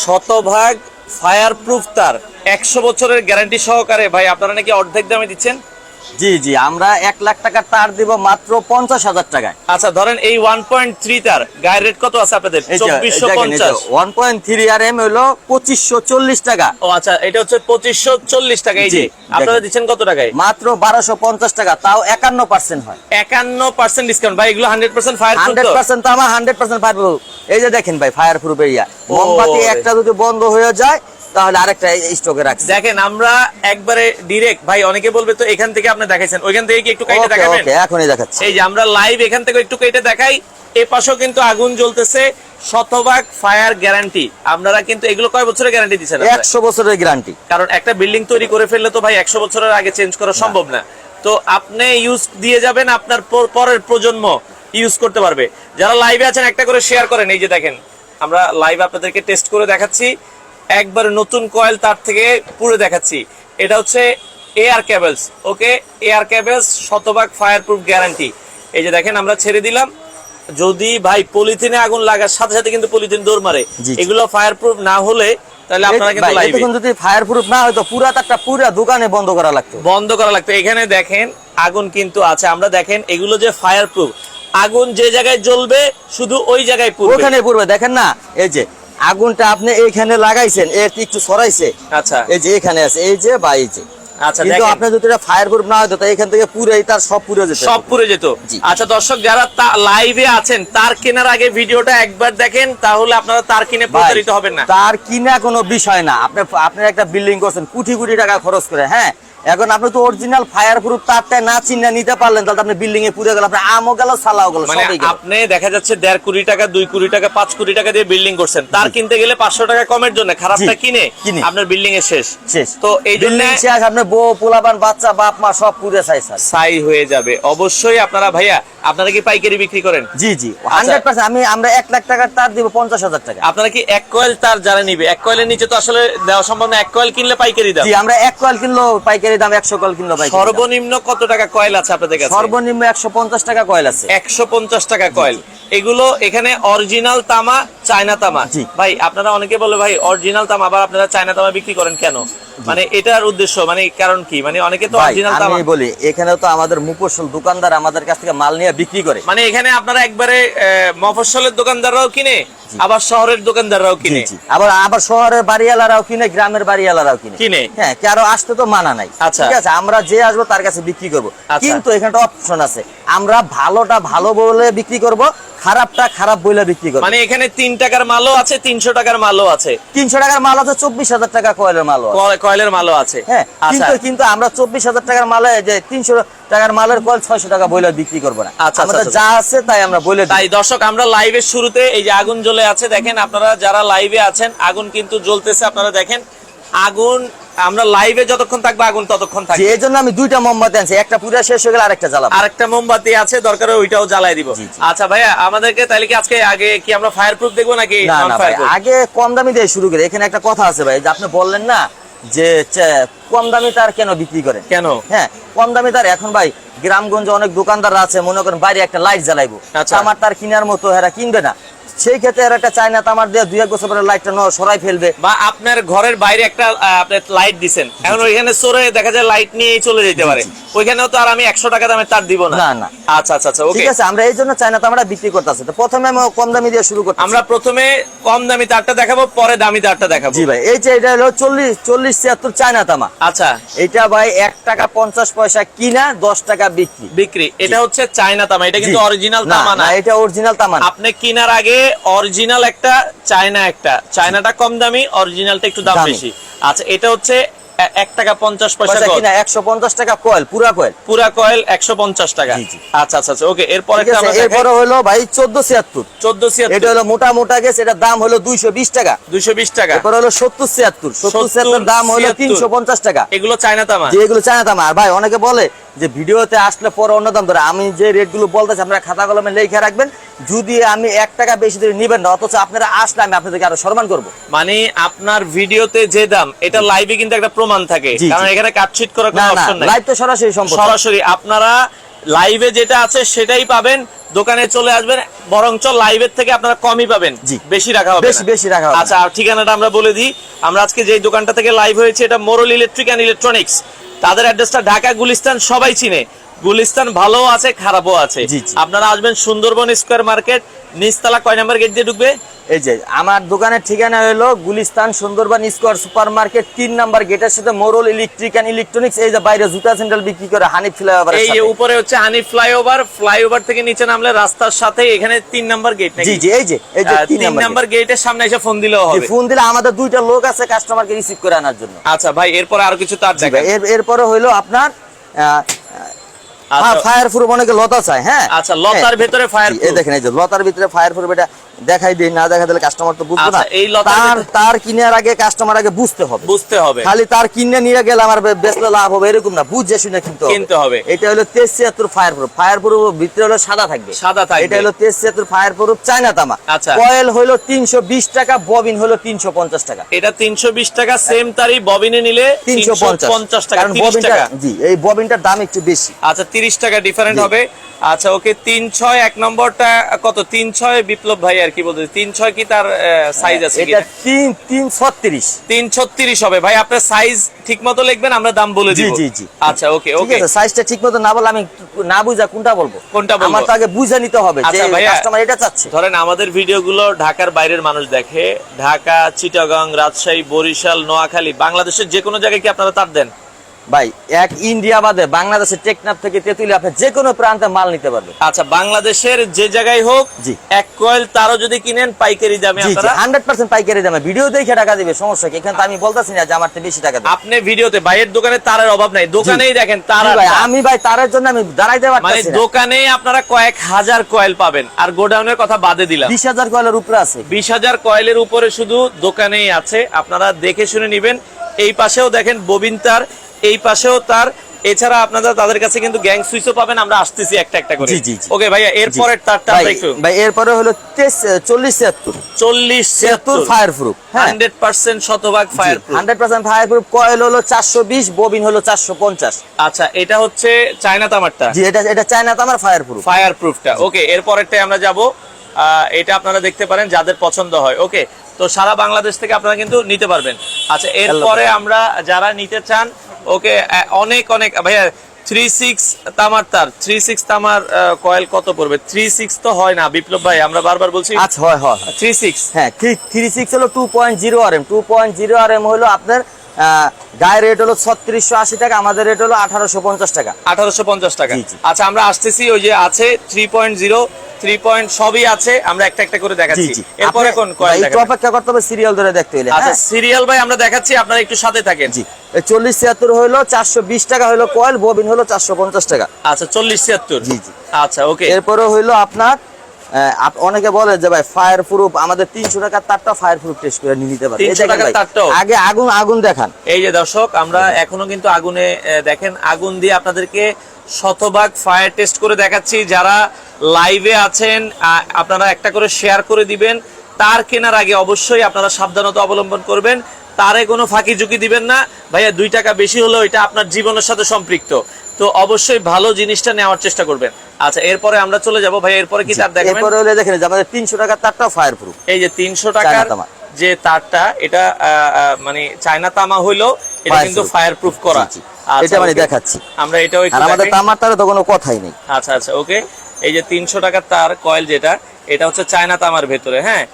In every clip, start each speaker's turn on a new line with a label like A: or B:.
A: শতভাগ fire proof তার। একশো বছরের গ্যারান্টি সহকারে ভাই আপনারা নাকি অর্ধেক দামে দিচ্ছেন?
B: জি জি আমরা এক লাখ টাকার তার দিব মাত্র পঞ্চাশ হাজার টাকায়।
A: আচ্ছা ধরেন এই ওয়ান পয়েন্ট থ্রি তার গায়ের রেট কত আছে আপনাদের? চব্বিশশো পঞ্চাশ।
B: One point three R M হলো পঁচিশশো চল্লিশ টাকা।
A: ও আচ্ছা এটা হচ্ছে পঁচিশশো চল্লিশ টাকা এই যে। আপনারা দিচ্ছেন কত টাকায়?
B: মাত্র বারোশো পঞ্চাশ টাকা তাও একান্ন পার্সেন্ট হয়।
A: একান্ন পার্সেন্ট ডিসকাউন্ট ভাই এগুলো hundred percent fire
B: hundred percent তো আমার হান্ড্রেড পার্সেন্ট ফায়ার এই যে দেখেন ভাই ফায়ার প্রুফ এরিয়া মোমবাতি একটা যদি বন্ধ হয়ে যায় তাহলে আরেকটা স্টকে রাখছি।
A: দেখেন আমরা একবারে ভাই অনেকে বলবে তো এখান থেকে আপনি দেখাইছেন ওইখান থেকে কি একটু দেখাবেন?
B: ওকে এখনই দেখাচ্ছি।
A: এই যে আমরা লাইভ এখান থেকে একটু কেটে দেখাই এ পাশেও কিন্তু আগুন জ্বলতেছে শতভাগ ফায়ার গ্যারান্টি আপনারা কিন্তু এগুলো কয় বছরের গ্যারান্টি দিচ্ছেন
B: একশো বছরের গ্যারান্টি
A: কারণ একটা বিল্ডিং তৈরি করে ফেললে তো ভাই একশো বছরের আগে চেঞ্জ করা সম্ভব না। তো আপনি ইউজ দিয়ে যাবেন আপনার পরের প্রজন্ম ইউজ করতে পারবে। যারা লাইভে আছেন একটা করে শেয়ার করেন এই যে দেখেন আমরা লাইভ আপনাদেরকে টেস্ট করে দেখাচ্ছি। একবারে নতুন কয়েল তার থেকে পুরো দেখাচ্ছি। এটা হচ্ছে Air Cables okay Air Cables শতভাগ ফায়ার প্রুফ গ্যারান্টি এই যে দেখেন আমরা ছেড়ে দিলাম। যদি ভাই পলিথিনে আগুন লাগার সাথে সাথে কিন্তু পলিথিন দৌড় মারে। এগুলো ফায়ার প্রুফ না হলে তাহলে আপনারা কিন্তু লাইভে
B: যদি ফায়ার প্রুফ না পুরা তারটা পুরা দোকানে বন্ধ করা লাগতো।
A: বন্ধ করা লাগতো। এখানে দেখেন আগুন কিন্তু আছে। আমরা দেখেন এগুলো যে ফায়ার প্রুফ আগুন যে জায়গায় জ্বলবে শুধু ওই জায়গায় পুরবে
B: ওখানে পূর্বে দেখেন না এই যে আগুনটা আপনি এইখানে লাগাইছেন এর একটু সরাইছে
A: আচ্ছা।
B: এই যে এখানে আছে এই যে বা এই যে।
A: আচ্ছা
B: কিন্তু আপনার যদি ফায়ার প্রুফ না হতো এখান থেকে পুরাই তার সব পুরো যেত।
A: সব পুড়ে যেত। আচ্ছা দর্শক যারা লাইভে আছেন তার কেনার আগে ভিডিওটা একবার দেখেন তাহলে আপনারা তার কিনে
B: ভাই,
A: প্রতারিত হবেন না।
B: তার কিনা কোনো বিষয় না। আপনি আপনি একটা বিল্ডিং করছেন কোটি কোটি টাকা খরচ করে হ্যাঁ? এখন আপনি তো অরিজিনাল ফায়ার প্রুফ তারটা না চিন্তা নিতে পারলেন তাহলে আপনি বিল্ডিং এ পুরো গেল আপনার আমও গেল সালাও গেল
A: মানে
B: সবই গেল।
A: আপনি দেখা যাচ্ছে দেড় কোটি টাকা দুই কোটি টাকা পাঁচ কোটি টাকা দিয়ে বিল্ডিং করছেন। তার কিনতে গেলে পাঁচশো টাকা কমের জন্য খারাপটা কিনে
B: কিনে।
A: আপনার বিল্ডিং এ শেষ।
B: শেষ।
A: তো এই জন্য
B: শেষ আপনি বউ পোলাপান বাচ্চা বাপ মা সব পুরে চাই স্যার
A: সাই হয়ে যাবে। অবশ্যই আপনারা ভাইয়া আপনারা কি পাইকারি বিক্রি করেন?
B: জি জি।
A: আচ্ছা।
B: হান্ড্রেড পার্সেন্ট আমি আমরা এক লাখ টাকার তার দিব পঞ্চাশ হাজার টাকা।
A: আপনারা কি এক কয়েল তার যারা নিবে? এক কয়েলের নিচে তো আসলে দেওয়া সম্ভব না এক কয়েল কিনলে পাইকারি দাম।
B: জি আমরা এক কয়েল কিনলো পাইকারি দাম একশো কল কিনলো ভাই।
A: সর্বনিম্ন কত টাকা কয়েল আছে আপনাদের কাছে?
B: সর্বনিম্ন একশো পঞ্চাশ টাকা কয়েল আছে।
A: একশো পঞ্চাশ টাকা কয়েল। এগুলো এখানে অরিজিনাল তামা চায়না তামা। ভাই আপনারা অনেকে বলে ভাই অরিজিনাল তামা আবার আপনারা চায়না তামা বিক্রি করেন কেন? মানে এটার উদ্দেশ্য মানে কারণ কি? মানে অনেকে তো অরিজিনাল
B: আমি বলি এখানে তো আমাদের দোকানদার আমাদের কাছ থেকে মাল নিয়ে বিক্রি করে।
A: মানে এখানে আপনারা একবারে মফস্বলের দোকানদাররাও কিনে আবার শহরের দোকানদাররাও কিনে।
B: আবার আবার শহরের বাড়িওয়ালারাও কিনে গ্রামের বাড়িওয়ালারাও কিনে।
A: কিনে।
B: হ্যাঁ কারও আসতে তো মানা নাই।
A: আচ্ছা।
B: ঠিক আছে আমরা যে আসব তার কাছে বিক্রি করব।
A: আচ্ছা।
B: কিন্তু এখানে অপশন আছে। আমরা ভালোটা ভালো বলে বিক্রি করব খারাপটা খারাপ বলে বিক্রি করব।
A: মানে এখানে তিন টাকার মালও আছে তিনশো টাকার মালও আছে।
B: তিনশো টাকার মাল আছে চব্বিশ হাজার টাকা কয়েলের মাল
A: কয়েলের মালও আছে।
B: হ্যাঁ
A: আচ্ছা।
B: কিন্তু কিন্তু আমরা চব্বিশ হাজার টাকার মালে যে তিনশো টাকার মালের কয়েল ছয়শো টাকা বইলে বিক্রি করব না।
A: আচ্ছা, আচ্ছা,
B: যা আছে তাই আমরা বলে
A: তাই দর্শক আমরা লাইভের শুরুতে এই যে আগুন জ্বলে আছে দেখেন আপনারা যারা লাইভে আছেন আগুন কিন্তু জ্বলতেছে আপনারা দেখেন আগুন আমরা লাইভে যতক্ষণ থাকব আগুন ততক্ষণ থাকবে।
B: এই জন্য আমি দুইটা মোমবাতি আনছি একটা পুরা শেষ হয়ে গেলে আরেকটা জ্বালাবো।
A: আরেকটা মোমবাতি আছে দরকার হয় ওইটাও জ্বালাই দিব। আচ্ছা ভাইয়া আমাদেরকে তাহলে কি আজকে আগে কি আমরা ফায়ার প্রুফ দেখব নাকি
B: আগে কম দামি দিয়ে শুরু করে। এখানে একটা কথা আছে ভাই যে আপনি বললেন না যে কম দামি তার কেন বিক্রি করেন?
A: কেন?
B: হ্যাঁ কম দামি তার। এখন ভাই গ্রামগঞ্জে অনেক দোকানদার আছে মনে করেন বাইরে একটা লাইট জ্বালাইবো।
A: আচ্ছা।
B: আমার তার কেনার মতো এরা কিনবে না। সেই ক্ষেত্রে এরা একটা চায়না তামার দিয়ে দুই এক বছর পরে লাইটটা ন সরাই ফেলবে।
A: বা আপনার ঘরের বাইরে একটা লাইট দিছেন। এখন ওইখানে চোরে দেখা যায় লাইট নিয়ে চলে যেতে পারে। ওইখানেও তো আর আমি একশো টাকা দামের তার দিব না।
B: না, না।
A: আচ্ছা আচ্ছা আচ্ছা
B: ঠিক আছে আমরা এই জন্য চায়না তামাটা বিক্রি করতেছি। তো প্রথমে আমি কম দামি দিয়ে শুরু করতে
A: আমরা প্রথমে কম দামি তারটা দেখাবো পরে দামি তারটা দেখাবো।
B: জি ভাই এই যে এটা হলো চল্লিশ চল্লিশ ছিয়াত্তর চায়না তামা।
A: আচ্ছা।
B: এটা ভাই এক টাকা পঞ্চাশ পয়সা কিনা দশ টাকা বিক্রি।
A: বিক্রি। এটা হচ্ছে চায়না তামা এটা কিন্তু অরিজিনাল তামা না।
B: এটা অরিজিনাল তামা
A: আপনি কেনার আগে অরিজিনাল একটা চায়না একটা। চায়নাটা কম দামি অরিজিনালটা একটু দাম। বেশি। আচ্ছা এটা হচ্ছে এক টাকা পঞ্চাশ পয়সা
B: কিনা একশো পঞ্চাশ টাকা কয়েল পুরা কয়েল
A: পুরা কয়েল একশো পঞ্চাশ টাকা। আচ্ছা আচ্ছা আচ্ছা ওকে এরপরে
B: হলো ভাই চোদ্দ ছিয়াত্তর।
A: চোদ্দ
B: এটা হলো মোটা মোটা এটার দাম হলো দুইশো বিশ টাকা।
A: দুইশো বিশ টাকা।
B: এরপর হলো সত্তর ছিয়াত্তর। সত্তর
A: 70,
B: ছিয়াত্তর দাম হলো তিনশো পঞ্চাশ টাকা।
A: এগুলো চায়না তামা।
B: এগুলো চায়না দাম আর ভাই অনেকে বলে যে ভিডিওতে আসলে পরে অন্য দাম ধরে। আমি যে রেটগুলো বলতেছি আপনারা খাতা কলমে লিখে রাখবেন। যদি আমি এক টাকা বেশি দিয়ে নিবেন না অথচ আপনারা আসলে আমি আপনাদেরকে আরও সম্মান করব।
A: মানে আপনার ভিডিওতে যে দাম এটা লাইভে কিন্তু একটা প্রমাণ থাকে। কারণ এখানে কাটছিট করার কোনো অপশন নাই।
B: লাইভ তো সরাসরি সম্ভব
A: সরাসরি আপনারা লাইভে যেটা আছে সেটাই পাবেন দোকানে চলে আসবেন বরঞ্চ লাইভের থেকে আপনারা কমই পাবেন। বেশি রাখা হবে
B: বেশি বেশি রাখা হবে
A: আচ্ছা আর ঠিকানাটা আমরা বলে দিই। আমরা আজকে যেই দোকানটা থেকে লাইভ হয়েছে এটা মোরল ইলেকট্রিক অ্যান্ড ইলেকট্রনিক্স তাদের অ্যাড্রেসটা ঢাকা গুলিস্তান সবাই চিনে। গুলিস্তান ভালো আছে খারাপও আছে। আপনারা আসবেন সুন্দরবন স্কোয়ার মার্কেট নিচতলা কয় নাম্বার গেট দিয়ে ঢুকবে?
B: এই যে আমার দোকানের ঠিকানা হলো Gulistan Sundarban square super market তিন নাম্বার গেটের সাথে মোরল ইলেকট্রিক অ্যান্ড ইলেকট্রনিক্স এই যে বাইরে জুতা সেন্টার বিক্রি করে হানিফ ফ্লাইওভার
A: এই যে উপরে হচ্ছে হানি ফ্লাইওভার ফ্লাইওভার থেকে নিচে নামলে রাস্তার সাথে এখানে তিন নাম্বার গেট
B: জি জি এই যে এই যে তিন
A: নাম্বার গেটের সামনে এসে ফোন দিলেও হবে।
B: ফোন দিলে আমাদের দুইটা লোক আছে কাস্টমারকে রিসিভ করে আনার জন্য।
A: আচ্ছা ভাই এরপরে আরও কিছু তার
B: জি ভাই,
A: দেখেন।
B: এর এরপরে হইল আপনার ফায়ার প্রুফ অনেকে লতা চায় হ্যাঁ।
A: আচ্ছা, লতার ভিতরে
B: ফায়ার এই দেখেন এই যে লতার ভিতরে ফায়ার প্রুফ এটা দেখাই দিই না দেখা দিলে কাস্টমার তো বুঝবে না।
A: আচ্ছা, এই
B: তার তার কিনার আগে কাস্টমার আগে বুঝতে হবে।
A: বুঝতে হবে।
B: খালি তার কিনে নিয়ে গেলে আমার বে- বেচলে লাভ হবে এরকম না বুঝে শুনে কিনতে
A: কিনতে হবে।
B: এটা হলো তেইশ ছিয়াত্তর ফায়ার প্রুফ ফায়ার প্রুফ ভিতরে হলো সাদা থাকবে।
A: সাদা থাকবে।
B: এটা হলো তেইশ ছিয়াত্তর ফায়ার প্রুফ চায়না তামা।
A: আচ্ছা।
B: কয়েল হলো তিনশো বিশ টাকা ববিন হলো তিনশো পঞ্চাশ টাকা।
A: এটা তিনশো বিশ টাকা সেম তারই ববিনে নিলে
B: তিনশো
A: পঞ্চাশ। টাকা
B: ববিনটা
A: টাকা।
B: জি এই ববিনটার দাম একটু বেশি।
A: আচ্ছা তিরিশ টাকা ডিফারেন্ট হবে। আচ্ছা ওকে তিন ছয় এক নম্বরটা কত? তিন ছয় বিপ্লব ভাই আর কি বলতে তিন ছয় কি তার সাইজ আছে
B: এটা তিন তিন ছত্রিশ।
A: তিন ছত্রিশ হবে। ভাই আপনার সাইজ ঠিক মতো লিখবেন আমরা দাম বলে
B: জি,
A: দিব।
B: জি, জি।
A: আচ্ছা ওকে ওকে।
B: সাইজটা ঠিক মতো না বলে আমি না বুঝা কোনটা বলব?
A: কোনটা বলব?
B: আমার তো আগে বুঝে নিতে হবে যে
A: আচ্ছা, ভাইয়া।
B: কাস্টমার এটা চাচ্ছে।
A: ধরেন আমাদের ভিডিওগুলো ঢাকার বাইরের মানুষ দেখে ঢাকা চিটাগাং রাজশাহী বরিশাল নোয়াখালী বাংলাদেশের যে কোনো জায়গায় কি আপনারা তার দেন?
B: ভাই এক ইন্ডিয়া বাদে বাংলাদেশের টেকনাফ থেকে তেতুলি আপনি যে কোনো প্রান্তে মাল নিতে পারবেন।
A: আচ্ছা বাংলাদেশের যে জায়গায় হোক
B: জি।
A: এক কয়েল তারও যদি কিনেন পাইকারি দামে আপনারা
B: হান্ড্রেড পার্সেন্ট পাইকারি দামে। ভিডিও দেখে টাকা দিবে সমস্যা কি? এখানে তো আমি বলতেছি না যে আমার থেকে বেশি টাকা দেবে।
A: আপনি ভিডিওতে ভাইয়ের দোকানে তারের অভাব নাই। দোকানেই দেখেন তার
B: ভাই আমি ভাই তারের জন্য আমি দাঁড়াইতে
A: মানে
B: পারতেছি
A: দোকানেই আপনারা কয়েক হাজার কয়েল পাবেন। আর গোডাউনের কথা বাদে দিলাম।
B: বিশ হাজার কয়েলের উপরে আছে।
A: বিশ হাজার কয়েলের উপরে শুধু দোকানেই আছে। আপনারা দেখে শুনে নিবেন। এই পাশেও দেখেন ববিন তার এই পাশেও তার এছাড়া আপনারা তাদের কাছে কিন্তু গ্যাং সুইচও পাবেন আমরা আসতেছি একটা একটা করে।
B: জি, জি, জি।
A: ওকে ভাইয়া এরপরের তারটা আমরা একটু
B: ভাই এরপরে হলো তেইশ- চল্লিশ ছিয়াত্তর।
A: চল্লিশ
B: ছিয়াত্তর ফায়ার প্রুফ হ্যাঁ।
A: হান্ড্রেড পার্সেন্ট শতভাগ fire
B: hundred percent fire proof coil হলো চারশো বিশ ববিন হলো চারশো পঞ্চাশ।
A: আচ্ছা এটা হচ্ছে চায়না তামারটা?
B: জি এটা এটা চায়না তামার ফায়ার প্রুফ
A: ফায়ার প্রুফটা ওকে এরপরেরটাই আমরা যাব। এটা আপনারা দেখতে পারেন যাদের পছন্দ হয় ওকে। তো সারা বাংলাদেশ থেকে আপনারা কিন্তু নিতে পারবেন। আচ্ছা এরপরে আমরা যারা নিতে চান ওকে অনেক অনেক ভাইয়া থ্রি সিক্স তামার তার থ্রি সিক্স তামার কয়েল কত পড়বে? থ্রি সিক্স তো হয় না বিপ্লব ভাই আমরা বারবার বলছি।
B: আচ্ছা হয় হয়
A: থ্রি সিক্স
B: হ্যাঁ থ্রি সিক্স হলো two point zero R M two point zero R M হলো আপনার গায়ের রেট হলো ছত্রিশশো আশি টাকা আমাদের রেট হলো আঠারোশো পঞ্চাশ টাকা।
A: আঠারোশো পঞ্চাশ টাকা। আচ্ছা আমরা আসতেছি ওই যে আছে three point zero three point সবই আছে আমরা একটা একটা করে দেখাচ্ছি। এরপরে কোন কয়েল
B: একটু অপেক্ষা করতে হবে সিরিয়াল ধরে দেখতে হইলে
A: আচ্ছা
B: হ্যাঁ?
A: সিরিয়াল ভাই আমরা দেখাচ্ছি আপনারা একটু সাথে থাকেন।
B: জি চল্লিশ ছিয়াত্তর হলো চারশো বিশ টাকা হলো কয়েল ববিন হলো চারশো পঞ্চাশ টাকা।
A: আচ্ছা চল্লিশ ছিয়াত্তর।
B: জি, জি।
A: আচ্ছা ওকে।
B: এরপরে হইল আপনার অনেকে বলে যে ভাই ফায়ার প্রুফ আমাদের তিনশো টাকার তারটা ফায়ার প্রুফ টেস্ট করে নিয়ে নিতে পারে
A: 300 টাকার তারটাও?
B: আগে আগুন আগুন দেখান।
A: এই যে দর্শক আমরা এখনও কিন্তু আগুনে দেখেন আগুন দিয়ে আপনাদেরকে শতভাগ ফায়ার টেস্ট করে দেখাচ্ছি। যারা লাইভে আছেন আপনারা একটা করে শেয়ার করে দিবেন। তার কেনার আগে অবশ্যই আপনারা সাবধানতা অবলম্বন করবেন। তারে কোনো ফাঁকি ঝুঁকি দিবেন না। ভাইয়া দুই টাকা বেশি হলেও এটা আপনার জীবনের সাথে সম্পৃক্ত। তো অবশ্যই ভালো জিনিসটা নেওয়ার চেষ্টা করবেন। আচ্ছা এরপরে আমরা চলে যাব। ভাই এরপরে কি তার দেখাবেন?
B: এরপরে হলে দেখেন আমাদের তিনশো টাকার তারটা ফায়ার প্রুফ
A: এই যে তিনশো টাকার যে তারটা এটা মানে চায়না তামা হইল এটা কিন্তু। ফায়ার প্রুফ করা। আচ্ছা,
B: এটা মানে দেখাচ্ছি।
A: আমরা এটাও একটু
B: আমাদের তামার তারে তো কোনো কথাই নেই।
A: আচ্ছা আচ্ছা ওকে এই যে তিনশো টাকার তার কয়েল যেটা এটা হচ্ছে চায়না তামার ভেতরে হ্যাঁ?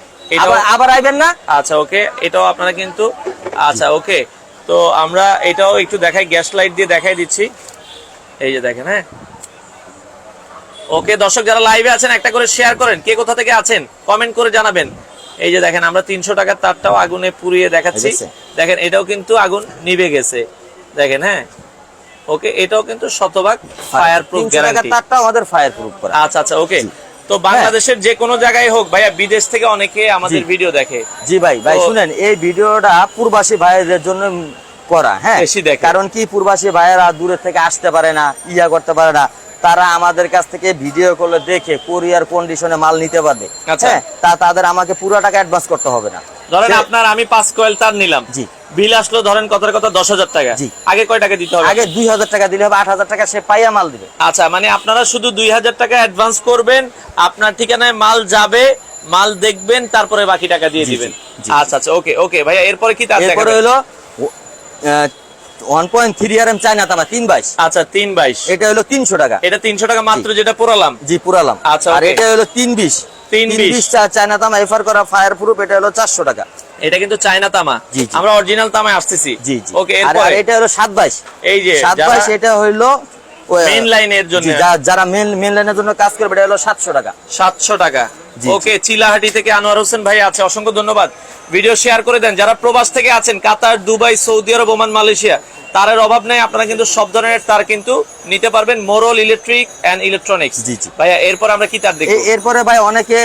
B: আবার আবার আইবেন না?
A: আচ্ছা ওকে এটাও আপনারা কিন্তু আচ্ছা ওকে তো আমরা এটাও একটু দেখাই গ্যাস লাইট দিয়ে দেখাই দিচ্ছি। এই যে দেখেন হ্যাঁ? ওকে দর্শক যারা লাইভে আছেন একটা করে শেয়ার করেন। কে কোথা থেকে আছেন? কমেন্ট করে জানাবেন। এই যে দেখেন আমরা তিনশো টাকার তারটাও আগুনে পুড়িয়ে দেখাচ্ছি। দেখেন এটাও কিন্তু আগুন নিভে গেছে। দেখেন হ্যাঁ? ওকে এটাও কিন্তু শতভাগ ফায়ার প্রুফ গ্যারান্টি
B: তারটা আমাদের ফায়ার প্রুফ করা।
A: আচ্ছা আচ্ছা ওকে। তো বাংলাদেশের যে কোনো জায়গায় হোক ভাইয়া বিদেশ থেকে অনেকে আমাদের ভিডিও দেখে।
B: জি ভাই ভাই শুনেন এই ভিডিওটা পূর্বাসী ভাইদের জন্য করা হ্যাঁ। কারণ কি পূর্বাসী ভাইয়েরা দূরের থেকে আসতে পারে না ইয়া করতে পারে না। তারা আমাদের কাছ থেকে ভিডিও করলে দেখে কোরিয়ার কন্ডিশনে মাল নিতে পারবে।
A: আচ্ছা।
B: হ্যাঁ তা তাদের আমাকে পুরো টাকা অ্যাডভান্স করতে হবে না।
A: ধরেন আপনার আমি পাঁচ কয়েল তার নিলাম।
B: জি।
A: বিল আসলো ধরেন কথার কথা দশ হাজার টাকা।
B: জি।
A: আগে কয় টাকা দিতে হবে?
B: আগে দুই হাজার টাকা দিলে হবে আট হাজার টাকা সে পাইয়া মাল দিবে।
A: আচ্ছা মানে আপনারা শুধু দুই হাজার টাকা অ্যাডভান্স করবেন আপনার ঠিকানায় মাল যাবে মাল দেখবেন তারপরে বাকি টাকা দিয়ে দিবেন। আচ্ছা আচ্ছা ওকে ওকে ভাইয়া এরপরে কি তার
B: এরপরে হলো one point three R M China তামা তিন বাইশ।
A: আচ্ছা তিন বাইশ।
B: এটা হলো তিনশো টাকা।
A: এটা তিনশো টাকা মাত্র যেটা পোড়ালাম।
B: জি পুরালাম
A: আচ্ছা,
B: আর এটা হলো তিন বিশ।
A: তিন বিশ।
B: চায়না তামা এফআর করা ফায়ার প্রুফ এটা হলো চারশো টাকা।
A: এটা কিন্তু চায়না তামা। আমরা অরিজিনাল তামায় আসতেছি।
B: জি জি।
A: ওকে
B: আর- এটা হলো সাত বাইশ।
A: এই যে
B: সাত
A: যারা
B: বাইশ এটা
A: মেইন লাইনের জন্য।
B: যারা মেন মেন লাইনের জন্য কাজ করবে এটা হলো সাতশো টাকা।
A: সাতশো টাকা। ওকে চিলাহাটি থেকে আনোয়ার হোসেন ভাই আছে অসংখ্য ধন্যবাদ। ভিডিও শেয়ার করে দেন যারা প্রবাস থেকে আছেন Qatar Dubai Saudi Arab Oman Malaysia তারের অভাব নেই আপনারা কিন্তু সব ধরনের তার কিন্তু নিতে পারবেন মোরল ইলেকট্রিক এন্ড ইলেকট্রনিক্স
B: জি, জি।
A: ভাইয়া এরপর আমরা কি তার দেখব?
B: এ- এরপরে ভাই অনেকে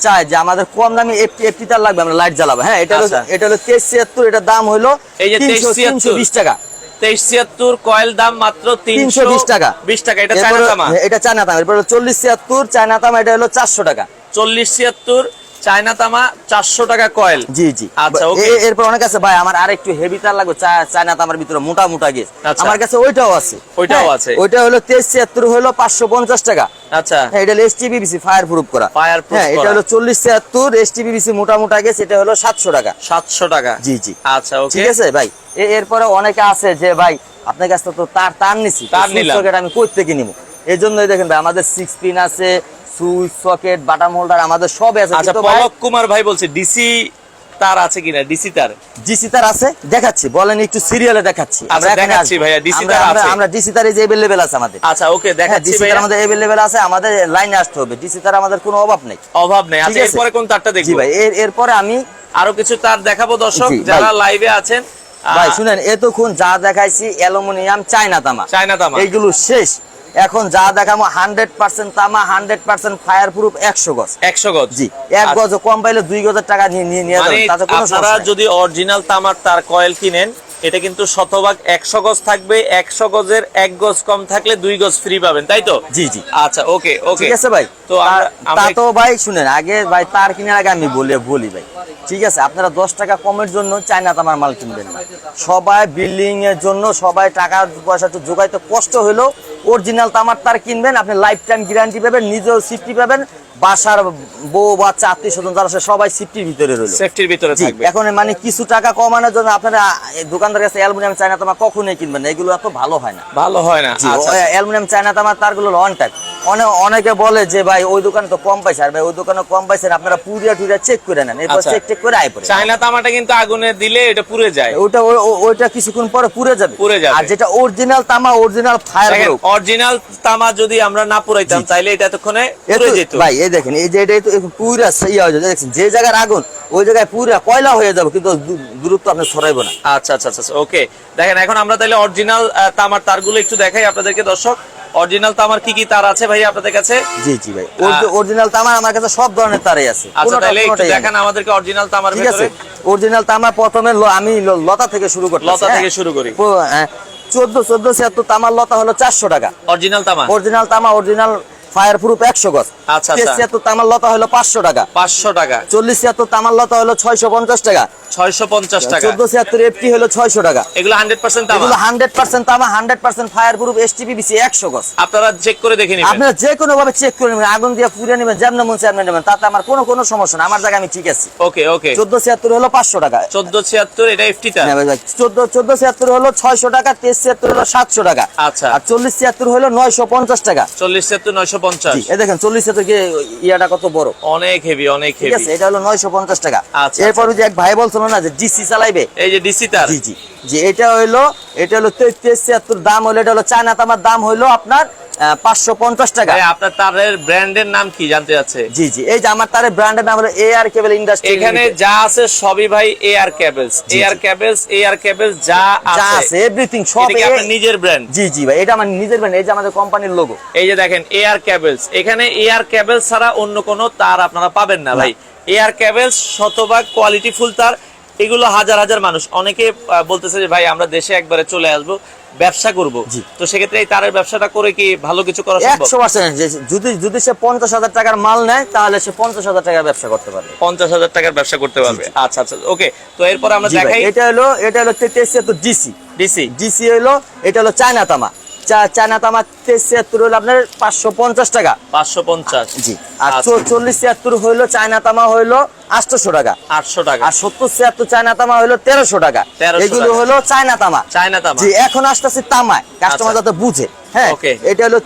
B: চায় যে আমাদের কম দামি এফটি এফটি তার লাগবে আমরা লাইট জ্বালাবো। হ্যাঁ এটা হলো
A: আচ্ছা।
B: এটা হলো তেইশ ছিয়াত্তর এটার দাম হলো
A: এই যে 2376
B: তিনশো বিশ টাকা।
A: তেইশ ছিয়াত্তর কয়েল দাম মাত্র তিনশো
B: বিশ টাকা।
A: বিশ টাকা এটা চায়না তামা।
B: এটা চায়না তামা। এরপরে চল্লিশ ছিয়াত্তর চায়না তামা এটা হলো চারশো টাকা।
A: চল্লিশ ছিয়াত্তর চায়না তামা চারশো টাকা কয়েল।
B: জি জি।
A: আচ্ছা.
B: এরপর অনেক আছে। ভাই আমার আর একটু হেভি তার লাগবে চায়না তামার ভিতরে মোটা মোটা
A: আচ্ছা।
B: আমার কাছে ওইটাও আছে।
A: ওইটাও
B: হ্যাঁ,
A: আছে।
B: ওইটা হলো তেইশ ছিয়াত্তর হলো পাঁচশো পঞ্চাশ টাকা।
A: আচ্ছা।
B: হ্যাঁ এটা হলো এসটিবিবিসি ফায়ার প্রুফ করা।
A: Fireproof
B: হ্যাঁ এটা। হলো চল্লিশ ছিয়াত্তর এসটিবিবিসি মোটা মোটা গেজ এটা হলো সাতশো টাকা।
A: সাতশো টাকা।
B: জি জি।
A: আচ্ছা
B: ঠিক আছে ভাই? এরপরে অনেকে আছে যে ভাই আপনার কাছে তো তার তার নিছি।
A: তার
B: আমি কই থেকে নিব? এই জন্যই দেখেন ভাই আমাদের সিক্স পিন আছে সুইচ সকেট বাটাম হোল্ডার আমাদের সব আছে।
A: আচ্ছা পলক কুমার ভাই বলছে ডিসি তার আছে কিনা? ডিসি তার।
B: ডিসি তার আছে দেখাচ্ছি বলেন একটু সিরিয়ালে দেখাচ্ছি।
A: আচ্ছা,
B: এখানে
A: দেখাচ্ছি। ভাইয়া, DC তার আছে।
B: আমরা ডিসি তার যে এভেলেবেল আছে আমাদের।
A: আচ্ছা ওকে
B: হ্যাঁ
A: দেখাচ্ছি
B: ডিসি তার আমাদের এভেলেবেল আছে আমাদের লাইনে আসতে হবে। ডিসি তার আমাদের কোনো অভাব নেই।
A: অভাব নেই। আচ্ছা? এরপরে কোন তারটা
B: জি ভাই এর এরপরে আমি
A: আরও কিছু তার দেখাবো দর্শক যারা লাইভে আছেন।
B: ভাই শুনেন এতক্ষণ যা দেখাইছি অ্যালুমিনিয়াম চায়না তামা।
A: চায়না তামা।
B: এইগুলো শেষ। এখন যা দেখামো হান্ড্রেড পার্সেন্ট তামা হান্ড্রেড পার্সেন্ট ফায়ার প্রুফ একশো গজ।
A: একশো গজ।
B: জি এক
A: আচ্ছা,
B: গজ কম পাইলে দুই গজের টাকা নিয়ে নিয়ে নিয়ে
A: মানে
B: যাবেন নেই।
A: যদি অরিজিনাল তামার তার কয়েল কিনেন এটা কিন্তু শতভাগ একশো গজ থাকবে একশো গজের এক গজ কম থাকলে দুই গজ ফ্রি পাবেন তাই তো?
B: জি জি।
A: আচ্ছা ওকে ওকে
B: ঠিক আছে ভাই।
A: তো
B: তা-
A: আমরা-
B: তো ভাই শুনেন আগে ভাই তার কেনার আগে আমি বলি বলি ভাই। ঠিক আছে আপনারা দশ টাকা কমের জন্য চায়না তামার মাল কিনবেন না। সবাই বিল্ডিং এর জন্য সবাই টাকা পয়সা একটু যোগাইতে কষ্ট হলেও অরিজিনাল তামার তার কিনবেন আপনি লাইফ টাইম গ্যারান্টি পাবেন নিজেও সিফটি পাবেন বাসার বউ বাচ্চা আত্মীয় স্বজন যারা আছে সবাই সিফটির ভিতরে রইল।
A: সেফটির ভিতরে থাকবে।
B: এখন মানে কিছু টাকা কমানোর জন্য আপনারা দোকানদার কাছে অ্যালুমিনিয়াম চায়না তামা কখনোই কিনবেন না এগুলো এত ভালো হয় না।
A: ভালো হয় না। আচ্ছা।
B: অ্যালুমিনিয়াম চায়না তামার তারগুলো অন টাইপ অনেক অনেকে বলে যে ভাই ওই দোকানে তো কম পাইছে আর ভাই ওই দোকানে কম পাইছেন আপনারা পুরিয়া টুরিয়া চেক করে নেন এরপর
A: আচ্ছা।
B: চেক চেক করে আয় পড়ে
A: চায়না তামাটা কিন্তু আগুনে দিলে এটা পুড়ে যায়।
B: ওই- ওইটা কিছুক্ষণ পরে পুড়ে যাবে।
A: পুড়ে যাবে।
B: আর যেটা অরিজিনাল তামা অরিজিনাল ফায়ার
A: দেখেন
B: প্রুফ
A: অরিজিনাল তামা যদি আমরা না পুরাইতাম। তাইলে এটা এতক্ষণে পুড়ে যেত।
B: ভাই এই দেখেন এই যে এটা তো পুরা ইয়া হয়ে যাবে। দেখছেন যে জায়গার আগুন ওই জায়গায় পুরা কয়লা হয়ে যাবে কিন্তু দূরত্ব আপনি সরাইবো না।
A: আচ্ছা আচ্ছা আচ্ছা ওকে। দেখেন এখন আমরা তাহলে অরিজিনাল তামার তারগুলো একটু দেখাই আপনাদেরকে দর্শক। অরিজিনাল তামার কি কি তার আছে ভাই আপনাদের কাছে?
B: জি জি ভাই। অরিজিনাল তামা আমার কাছে সব ধরনের তারই আছে।
A: আচ্ছা তাহলে একটু দেখান আমাদেরকে অরিজিনাল তামার ভিতরে।
B: অরিজিনাল তামা প্রথমে আমি লতা থেকে শুরু করতে
A: লতা থেকে শুরু করি।
B: চোদ্দ চোদ্দ ছিয়াত্তর তামার লতা হলো চারশো টাকা।
A: অরিজিনাল তামা?
B: অরিজিনাল তামা অরিজিনাল ফায়ার প্রুফ একশো গজ।
A: আচ্ছা, আচ্ছা।
B: ছিয়াত্তর তামার লতা হলো পাঁচশো টাকা।
A: পাঁচশো টাকা।
B: চল্লিশ ছিয়াত্তর তামার লতা হলো ছয়শো পঞ্চাশ টাকা।
A: ছয়শো পঞ্চাশ টাকা।
B: চোদ্দ ছিয়াত্তর এফটি হলো ছয়শো টাকা।
A: এগুলো হান্ড্রেড পার্সেন্ট
B: এগুলো হান্ড্রেড পার্সেন্ট তামা hundred percent fire proof STPBC একশো গজ।
A: আপনারা চেক করে দেখে নিবেন।
B: আপনারা যে কোনো ভাবে চেক করে নেবেন আগুন দিয়ে পুড়ে নেবেন যেমন মন চেয়ারম্যান নেবেন তাতে আমার কোনো কোনো সমস্যা না আমার জায়গায় আমি ঠিক আছি।
A: ওকে ওকে
B: চোদ্দ ছিয়াত্তর হলো পাঁচশো টাকা।
A: চোদ্দ ছিয়াত্তর এটা এফটিটা?
B: হ্যাঁ। চোদ্দ চোদ্দ ছিয়াত্তর হলো ছয়শো টাকা তেইশ ছিয়াত্তর হলো সাতশো টাকা।
A: আচ্ছা।
B: আর চল্লিশ ছিয়াত্তর হলো নয়শো পঞ্চাশ টাকা।
A: চল্লিশ ছিয়াত্তর নয়শো পঞ্চাশ।
B: জি, এই দেখেন ইয়াটা কত বড়।
A: অনেক হেভি অনেক
B: ঠিক
A: হেভি
B: আছে এটা হলো নয়শো পঞ্চাশ টাকা।
A: আচ্ছা,
B: এরপর যে এক ভাই বলছিল না যে ডিসি চালাইবে?
A: এই যে ডিসি তার।
B: জি জি। জি এটা এটা হলো তেইশ ছিয়াত্তর দাম হলো এটা হলো চায়না তামার দাম হইল আপনার পাঁচশো পঞ্চাশ টাকা।
A: আপনার তারের ব্র্যান্ডের নাম কি জানতে যাচ্ছে
B: জি জি। এই যে আমার তার ব্র্যান্ডের নাম হলো এ আর কেবল ইন্ডাস্ট্রি
A: এখানে যা আছে সবই ভাই এয়ার কেবলস
B: জি,
A: এয়ার
B: জি।
A: কেবলস এয়ার কেবলস যা
B: যা
A: আছে।
B: আছে এভরিথিং সব
A: এটা কি
B: এ-
A: আপনার নিজের ব্র্যান্ড
B: জি জি ভাই এটা আমার নিজের ব্র্যান্ড এই যে আমাদের কোম্পানির লোগো
A: এই যে দেখেন এয়ার কেবলস এখানে এয়ার কেবলস ছাড়া অন্য কোনো তার আপনারা পাবেন না ভাই। এয়ার কেবলস শতভাগ কোয়ালিটি ফুল তার। এগুলো হাজার হাজার মানুষ। অনেকে বলতেছে যে ভাই আমরা দেশে একবারে চলে আসব। ব্যবসা করব। তো সেক্ষেত্রে এই তারের ব্যবসাটা করে কি ভালো কিছু করা সম্ভব?
B: একশো পার্সেন্ট। যদি যদি সে পঞ্চাশ হাজার টাকার মাল নেয় তাহলে সে পঞ্চাশ হাজার টাকার ব্যবসা করতে পারবে।
A: পঞ্চাশ হাজার টাকার ব্যবসা করতে পারবে। আচ্ছা আচ্ছা ওকে। তো এরপর আমরা দেখাই
B: এটা হলো এটা হলো তো ডিসি।
A: ডিসি।
B: ডিসি হলো এটা হলো চায়না তামা। চায়না তামা হলো আপনার পাঁচশো পঞ্চাশ টাকা।
A: পাঁচশো পঞ্চাশ।
B: জি। আর
A: আচ্ছা।
B: চল্লিশ ছিয়াত্তর হইল চায়না তামা হইল আটশোশো টাকা।
A: আটশো টাকা।
B: আর সত্তর ছিয়াত্তর চায়না তামা হইল তেরোশো টাকা। এগুলো হলো চায়না তামা।
A: চায়না তামা।
B: জি এখন আসতেছে তামায়। কাস্টমার
A: আচ্ছা।
B: যাতে বুঝে হ্যাঁ? এটা হলো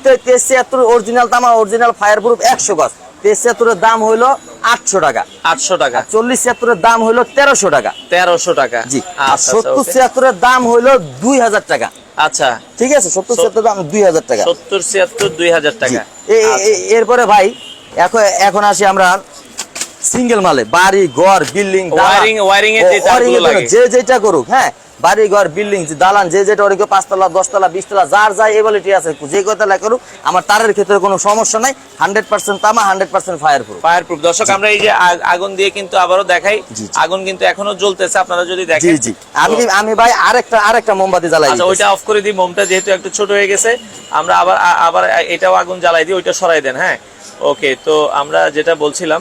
B: ছিয়াত্তর অরিজিনাল তামা অরিজিনাল ফায়ার প্রুফ একশো গজ। তেইশ ছিয়াত্তরের দাম হইল আটশো টাকা।
A: আটশো টাকা।
B: চল্লিশ ছিয়াত্তরের দাম হইল তেরোশো টাকা।
A: তেরোশো টাকা।
B: জি আর
A: আচ্ছা
B: সত্তর
A: আচ্ছা,
B: ছিয়াত্তরের দাম হইল দুই হাজার টাকা।
A: আচ্ছা।
B: ঠিক আছে সত্তর ছিয়াত্তর দাম দুই হাজার টাকা।
A: সত্তর ছিয়াত্তর দুই হাজার টাকা। আচ্ছা।
B: এরপরে ভাই এখন এখন আসি আমরা সিঙ্গেল মালে। বাড়ি ঘর বিল্ডিং
A: এর তারগুলো লাগে।
B: যে যেটা করুক হ্যাঁ? বাড়ি ঘর বিল্ডিং যে দালান যে যেটা ওরকম পাঁচতলা দশতলা বিশতলা যার যাই এবিলিটি আছে যে কথাটা করুক আমার তারের ক্ষেত্রে কোনো সমস্যা নাই হান্ড্রেড পার্সেন্ট তামা hundred percent fire proof
A: fire proof দর্শক আমরা এই যে আগুন দিয়ে কিন্তু আবারও দেখাই। আগুন কিন্তু এখনও জ্বলতেছে আপনারা যদি দেখেন।
B: জি। আমি আমি ভাই আরেকটা আরেকটা মোমবাতি জ্বালাই
A: আচ্ছা ওইটা অফ করে দিই মোমটা যেহেতু একটু ছোট হয়ে গেছে আমরা আবার আবার এটাও আগুন জ্বালাই দিই ওইটা সরাই দেন হ্যাঁ? ওকে তো আমরা যেটা বলছিলাম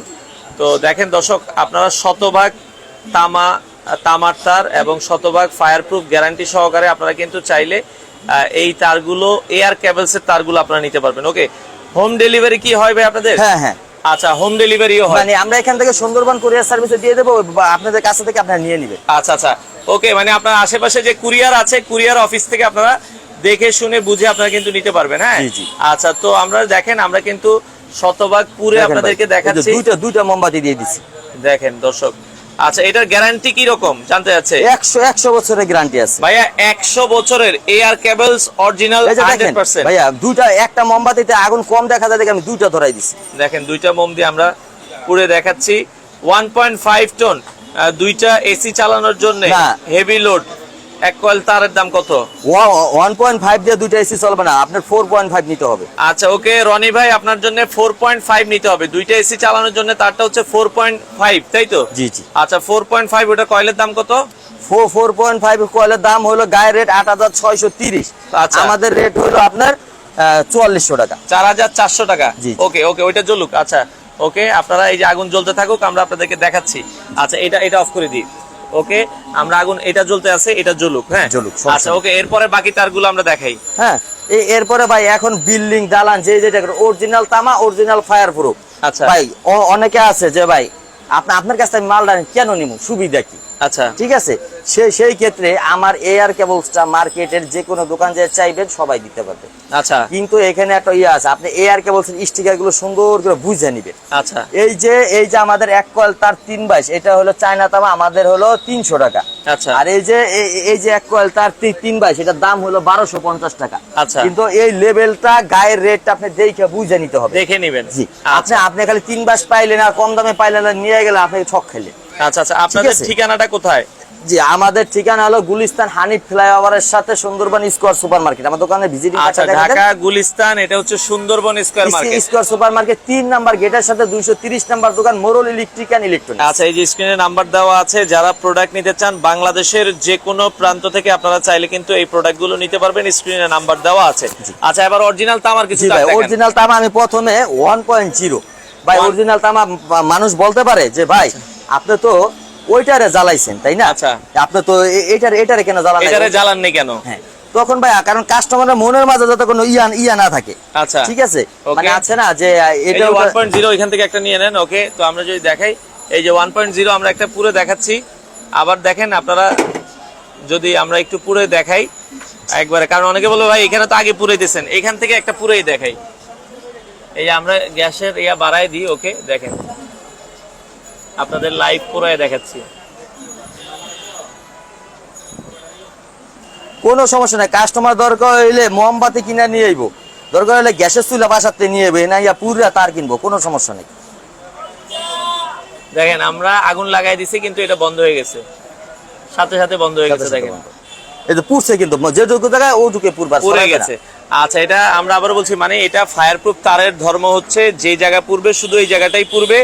A: তো দেখেন দর্শক আপনারা শতভাগ তামা তামার তার এবং শতভাগ ফায়ার প্রুফ গ্যারান্টি সহকারে আপনারা কিন্তু চাইলে এই তারগুলো এয়ার কেবলস এর তারগুলো আপনারা নিতে পারবেন। ওকে হোম ডেলিভারি কি হয় ভাই আপনাদের?
B: হ্যাঁ হ্যাঁ।
A: আচ্ছা হোম ডেলিভারিও হয়।
B: মানে আমরা এখান থেকে সুন্দরবন কুরিয়ার সার্ভিসে দিয়ে দেবো আপনাদের কাছে থেকে আপনারা নিয়ে নেবেন।
A: আচ্ছা আচ্ছা। ওকে মানে আপনার আশেপাশে যে কুরিয়ার আছে কুরিয়ার অফিস থেকে আপনারা দেখে শুনে বুঝে আপনারা কিন্তু নিতে পারবেন হ্যাঁ। আচ্ছা তো আমরা দেখেন আমরা কিন্তু শতভাগ পুরে আপনাদেরকে দেখাচ্ছি।
B: দুইটা দুইটা মোমবাতি দিয়ে দিচ্ছি।
A: দেখেন দর্শক আচ্ছা এটার গ্যারান্টি কি রকম? জানতে যাচ্ছে
B: একশো একশো বছরের গ্যারান্টি আছে।
A: ভাইয়া একশো বছরের এয়ার কেবলস অরিজিনাল
B: এই যে
A: হান্ড্রেড
B: দেখেন
A: পার্সেন্ট
B: ভাইয়া দুইটা একটা মোমবাতিতে আগুন কম দেখা যায় দেখে আমি দুইটা ধরাই দিছি।
A: দেখেন দুইটা মোম দিয়ে আমরা পুরে দেখাচ্ছি। ওয়ান পয়েন্ট ফাইভ টন দুইটা এসি চালানোর জন্য। হেভি লোড এক কয়েল তারের দাম কত?
B: ওয়ান পয়েন্ট ফাইভ দিয়ে দুইটা এসি চলবে না আপনার ফোর পয়েন্ট ফাইভ নিতে হবে।
A: আচ্ছা ওকে রনি ভাই আপনার জন্য ফোর পয়েন্ট ফাইভ নিতে হবে। দুইটা এসি চালানোর জন্য তারটা হচ্ছে ফোর পয়েন্ট ফাইভ তাই তো?
B: জি জি।
A: আচ্ছা ফোর পয়েন্ট ফাইভ ওটা কয়েলের দাম কত?
B: ফোর ফোর পয়েন্ট ফাইভ কয়েলের দাম হলো গায়ের রেট আট হাজার ছয়শো তিরিশ।
A: আচ্ছা।
B: আমাদের রেট হলো আপনার চুয়াল্লিশশো টাকা।
A: চার হাজার চারশো টাকা।
B: জি।
A: ওকে ওকে ওইটা জ্বলুক। আচ্ছা ওকে আপনারা এই যে আগুন জ্বলতে থাকুক আমরা আপনাদেরকে দেখাচ্ছি। আচ্ছা এটা এটা অফ করে দিই। ওকে? আমরা আগুন এটা জ্বলতে আছে এটা জ্বলুক হ্যাঁ?
B: জ্বলুক,
A: আচ্ছা ওকে এরপরে বাকি তারগুলো আমরা দেখাই।
B: হ্যাঁ এই এরপরে ভাই এখন বিল্ডিং দালান যে যেটা অরিজিনাল তামা অরিজিনাল ফায়ার প্রুফ
A: আচ্ছা।
B: ভাই অনেকে আছে যে ভাই আপনি আপনার কাছ থেকে মালটা কেন নিব সুবিধা কি?
A: আচ্ছা।
B: ঠিক আছে? সেই সেই ক্ষেত্রে আমার এয়ার কেবলসটা মার্কেটের যে কোনো দোকান যে চাইবেন সবাই দিতে পারবে।
A: আচ্ছা।
B: কিন্তু এখানে একটা ইয়ে আছে আপনি এয়ার স্টিকারগুলো সুন্দর করে বুঝে নিবেন।
A: আচ্ছা।
B: এই যে এই যে আমাদের এক কয়েল তার তিন বাইশ এটা হলো চায়না তামা আমাদের হলো তিনশো টাকা।
A: আচ্ছা।
B: আর এই যে এই- যে এক কয়েল তার তিন বাইশ এটার দাম হলো বারোশো পঞ্চাশ টাকা।
A: আচ্ছা।
B: কিন্তু এই লেভেলটা গায়ের রেটটা আপনি দেখে বুঝে নিতে হবে।
A: দেখে নিবেন।
B: জি।
A: আচ্ছা।
B: আপনি আপনি খালি তিন বাস পাইলেন আর কম দামে পাইলেন নিয়ে গেলে আপনি ছক খেলেন।
A: আচ্ছা আচ্ছা। আপনাদের। ঠিকানাটা কোথায়?
B: জি আমাদের ঠিকানা হলো গুলিস্তান হানিফ ফ্লাইওভারের সাথে সুন্দরবন স্কোয়ার সুপার মার্কেট আমার দোকানে ভিজিটিং
A: আচ্ছা ঢাকা গুলিস্তান এটা হচ্ছে Sundarban square market.
B: Square super market তিন নাম্বার গেটের সাথে দুইশো তিরিশ নাম্বার দোকান মোরল ইলেকট্রিক অ্যান্ড ইলেকট্রনিক্স।
A: আচ্ছা এই যে স্ক্রিনে নাম্বার দেওয়া আছে যারা প্রোডাক্ট নিতে চান বাংলাদেশের যে কোনো প্রান্ত থেকে আপনারা চাইলে কিন্তু এই প্রোডাক্টগুলো নিতে পারবেন স্ক্রিনে নাম্বার দেওয়া আছে। আচ্ছা এবার অরিজিনাল তামার কিছু
B: ভাই অরিজিনাল তামা আমি প্রথমে ওয়ান পয়েন্ট জিরো ভাই অরিজিনাল তামা মানুষ বলতে পারে যে ভাই আপনি তো ওইটারে জ্বালাইছেন তাই না?
A: আচ্ছা।
B: আপনি তো এটারে এটারে কেন জ্বালান
A: এটারে জ্বালান নেই কেন?
B: হ্যাঁ। তখন ভাই কারণ কাস্টমারের মনের মাঝে যাতে কোনো ইয়া ইয়া না থাকে।
A: আচ্ছা।
B: ঠিক আছে? মানে আছে না যে এটা
A: যে ওয়ান
B: ওটা-
A: পয়েন্ট জিরো এখান থেকে একটা নিয়ে নেন ওকে তো আমরা যদি দেখাই এই যে ওয়ান পয়েন্ট জিরো আমরা একটা পুরো দেখাচ্ছি। আবার দেখেন আপনারা যদি আমরা একটু পুরো দেখাই একবারে কারণ অনেকে বলব ভাই এখানে তো আগে পুরে দিয়েছেন। এখান থেকে একটা পুরোই দেখাই। এই আমরা গ্যাসের ইয়া বাড়াই দিই ওকে দেখেন। আপনাদের লাইভ পুরাই দেখাচ্ছি।
B: কোনো সমস্যা নাই। কাস্টমার দরকার হইলে মোমবাতি কিনে নিয়ে আইবো। দরকার হলে গ্যাসের চুলা বাসাতে নিয়ে আইবো না ইয়া পুরা তার কিনবো কোনো সমস্যা নেই।
A: দেখেন আমরা আগুন লাগাই দিছি কিন্তু এটা বন্ধ হয়ে গেছে। সাথে সাথে বন্ধ হয়ে গেছে দেখেন।
B: এই তো পুড়ছে কিন্তু যেটুকু জায়গায় ওটুকে পুরবার
A: পুড়ে
B: না।
A: গেছে। আচ্ছা এটা আমরা আবার বলছি মানে এটা ফায়ার প্রুফ তারের ধর্ম হচ্ছে যে জায়গা পূর্বে শুধু এই জায়গাটাই পূর্বে